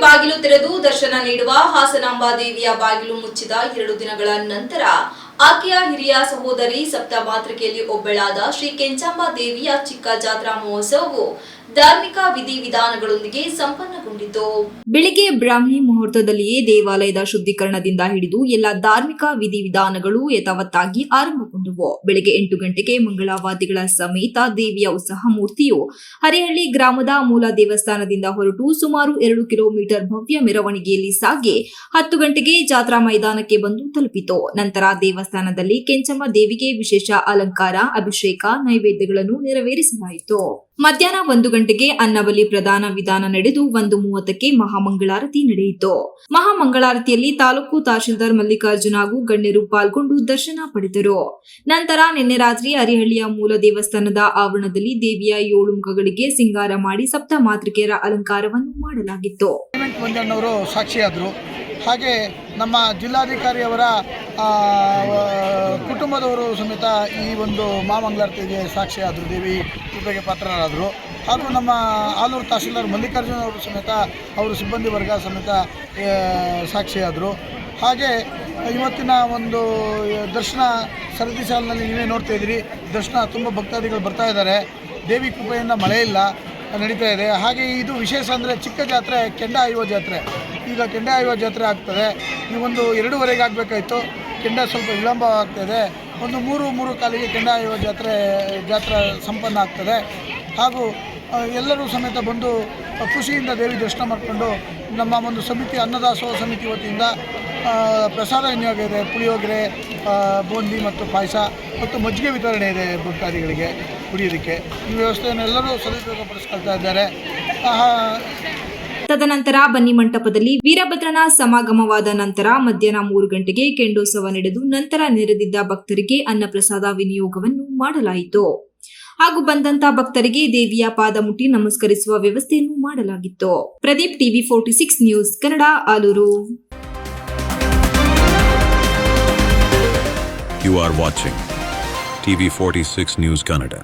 ಬಾಗಿಲು ತೆರೆದು ದರ್ಶನ ನೀಡುವ ಹಾಸನಾಂಬಾ ದೇವಿಯ ಬಾಗಿಲು ಮುಚ್ಚಿದ ಎರಡು ದಿನಗಳ ನಂತರ ಆಕೆಯ ಹಿರಿಯ ಸಹೋದರಿ ಸಪ್ತ ಮಾತೃಕೆಯಲ್ಲಿ ಒಬ್ಬಳಾದ ಶ್ರೀ ಕೆಂಚಾಂಬಾ ದೇವಿಯ ಚಿಕ್ಕ ಜಾತ್ರಾ ಮಹೋತ್ಸವವು ಧಾರ್ಮಿಕ ವಿಧಿವಿಧಾನಗಳೊಂದಿಗೆ ಸಂಪನ್ನಗೊಂಡಿತು. ಬೆಳಿಗ್ಗೆ ಬ್ರಾಹ್ಮಿ ಮುಹೂರ್ತದಲ್ಲಿಯೇ ದೇವಾಲಯದ ಶುದ್ಧೀಕರಣದಿಂದ ಹಿಡಿದು ಎಲ್ಲ ಧಾರ್ಮಿಕ ವಿಧಿವಿಧಾನಗಳು ಯಥಾವತ್ತಾಗಿ ಆರಂಭಗೊಂಡವು. ಬೆಳಿಗ್ಗೆ ಎಂಟು ಗಂಟೆಗೆ ಮಂಗಳವಾದಿಗಳ ಸಮೇತ ದೇವಿಯ ಉತ್ಸಾಹ ಮೂರ್ತಿಯು ಹರಿಹಳ್ಳಿ ಗ್ರಾಮದ ಮೂಲ ದೇವಸ್ಥಾನದಿಂದ ಹೊರಟು ಸುಮಾರು ಎರಡು ಕಿಲೋಮೀಟರ್ ಭವ್ಯ ಮೆರವಣಿಗೆಯಲ್ಲಿ ಸಾಗಿ ಹತ್ತು ಗಂಟೆಗೆ ಜಾತ್ರಾ ಮೈದಾನಕ್ಕೆ ಬಂದು ತಲುಪಿತು. ನಂತರ ದೇವಸ್ಥಾನದಲ್ಲಿ ಕೆಂಚಮ್ಮ ದೇವಿಗೆ ವಿಶೇಷ ಅಲಂಕಾರ, ಅಭಿಷೇಕ, ನೈವೇದ್ಯಗಳನ್ನು ನೆರವೇರಿಸಲಾಯಿತು. ಮಧ್ಯಾಹ್ನ ಒಂದು ಗಂಟೆಗೆ ಅನ್ನಬಲಿ ಪ್ರದಾನ ವಿಧಾನ ನಡೆದು ಒಂದು ಮೂವತ್ತಕ್ಕೆ ಮಹಾಮಂಗಳಾರತಿ ನಡೆಯಿತು. ಮಹಾಮಂಗಳಾರತಿಯಲ್ಲಿ ತಾಲೂಕು ತಹಶೀಲ್ದಾರ್ ಮಲ್ಲಿಕಾರ್ಜುನ ಹಾಗೂ ಗಣ್ಯರು ಪಾಲ್ಗೊಂಡು ದರ್ಶನ ಪಡೆದರು. ನಂತರ ನಿನ್ನೆ ರಾತ್ರಿ ಅರಿಹಳ್ಳಿಯ ಮೂಲ ದೇವಸ್ಥಾನದ ಆವರಣದಲ್ಲಿ ದೇವಿಯ ಏಳು ಮುಖಗಳಿಗೆ ಸಿಂಗಾರ ಮಾಡಿ ಸಪ್ತ ಮಾತೃಕೆಯರ ಅಲಂಕಾರವನ್ನು ಮಾಡಲಾಗಿತ್ತು. ಸಾಕ್ಷಿಯಾದರು. ಹಾಗೆ ನಮ್ಮ ಜಿಲ್ಲಾಧಿಕಾರಿಯವರ ಕುಟುಂಬದವರು ಸಮೇತ ಈ ಒಂದು ಮಾಮಂಗಳಾರತಿಗೆ ಸಾಕ್ಷಿಯಾದರು ದೇವಿ ಕೃಪೆಗೆ ಪಾತ್ರರಾದರು. ಹಾಗೂ ನಮ್ಮ ಆಲೂರು ತಹಶೀಲ್ದಾರ್ ಮಲ್ಲಿಕಾರ್ಜುನ ಅವರು ಸಮೇತ ಅವರು ಸಿಬ್ಬಂದಿ ವರ್ಗ ಸಮೇತ ಸಾಕ್ಷಿಯಾದರು. ಹಾಗೆ ಇವತ್ತಿನ ಒಂದು ದರ್ಶನ ಸರದಿ ಸಾಲಿನಲ್ಲಿ ನೀವೇ ನೋಡ್ತಾ ಇದ್ದೀರಿ. ದರ್ಶನ ತುಂಬ ಭಕ್ತಾದಿಗಳು ಬರ್ತಾ ಇದ್ದಾರೆ. ದೇವಿ ಕೃಪೆಯಿಂದ ಮಳೆ ಇಲ್ಲ, ನಡೀತಾ ಇದೆ. ಹಾಗೆ ಇದು ವಿಶೇಷ ಅಂದರೆ ಚಿಕ್ಕ ಜಾತ್ರೆ, ಕೆಂಡ ಆಯುವ ಜಾತ್ರೆ. ಈಗ ಕೆಂಡ ಆಯುವ ಜಾತ್ರೆ ಆಗ್ತದೆ. ಈ ಒಂದು ಎರಡೂವರೆಗೆ ಆಗಬೇಕಾಯಿತು. ಕೆಂಡ ಸ್ವಲ್ಪ ವಿಳಂಬ ಆಗ್ತಾಯಿದೆ ಒಂದು ಮೂರು ಮೂರು ಕಾಲಿಗೆ ಕೆಂಡಾಯುವ ಜಾತ್ರೆ ಜಾತ್ರೆ ಸಂಪನ್ನ ಆಗ್ತದೆ. ಹಾಗೂ ಎಲ್ಲರೂ ಸಮೇತ ಬಂದು ಖುಷಿಯಿಂದ ದೇವಿ ದರ್ಶನ ಮಾಡಿಕೊಂಡು ನಮ್ಮ ಒಂದು ಸಮಿತಿ, ಅನ್ನದಾಸೋಹ ಸಮಿತಿ ವತಿಯಿಂದ ಪ್ರಸಾದ ವಿನಿಯೋಗ ಇದೆ ಪುಳಿಯೋಗರೆ ಬೂಂದಿ ಮತ್ತು ಪಾಯಸ ಮತ್ತು ಮಜ್ಜಿಗೆ ವಿತರಣೆ ಇದೆ ಭಕ್ತಾದಿಗಳಿಗೆ ಕುಡಿಯೋದಕ್ಕೆ. ಈ ವ್ಯವಸ್ಥೆಯನ್ನು ಎಲ್ಲರೂ ಸದುಪಯೋಗಪಡಿಸ್ಕೊಳ್ತಾ ಇದ್ದಾರೆ. ತದನಂತರ ಬನ್ನಿ ಮಂಟಪದಲ್ಲಿ ವೀರಭದ್ರನ ಸಮಾಗಮವಾದ ನಂತರ ಮಧ್ಯಾಹ್ನ ಮೂರು ಗಂಟೆಗೆ ಕೆಂಡೋತ್ಸವ ನಡೆದು ನಂತರ ನೆರೆದಿದ್ದ ಭಕ್ತರಿಗೆ ಅನ್ನಪ್ರಸಾದ ವಿನಿಯೋಗವನ್ನು ಮಾಡಲಾಯಿತು. ಹಾಗೂ ಬಂದಂತ ಭಕ್ತರಿಗೆ ದೇವಿಯ ಪಾದ ಮುಟ್ಟಿ ನಮಸ್ಕರಿಸುವ ವ್ಯವಸ್ಥೆಯನ್ನು ಮಾಡಲಾಗಿತ್ತು. Pradeep TV forty six news Kannada, Alur. You are watching TV46 News Kannada.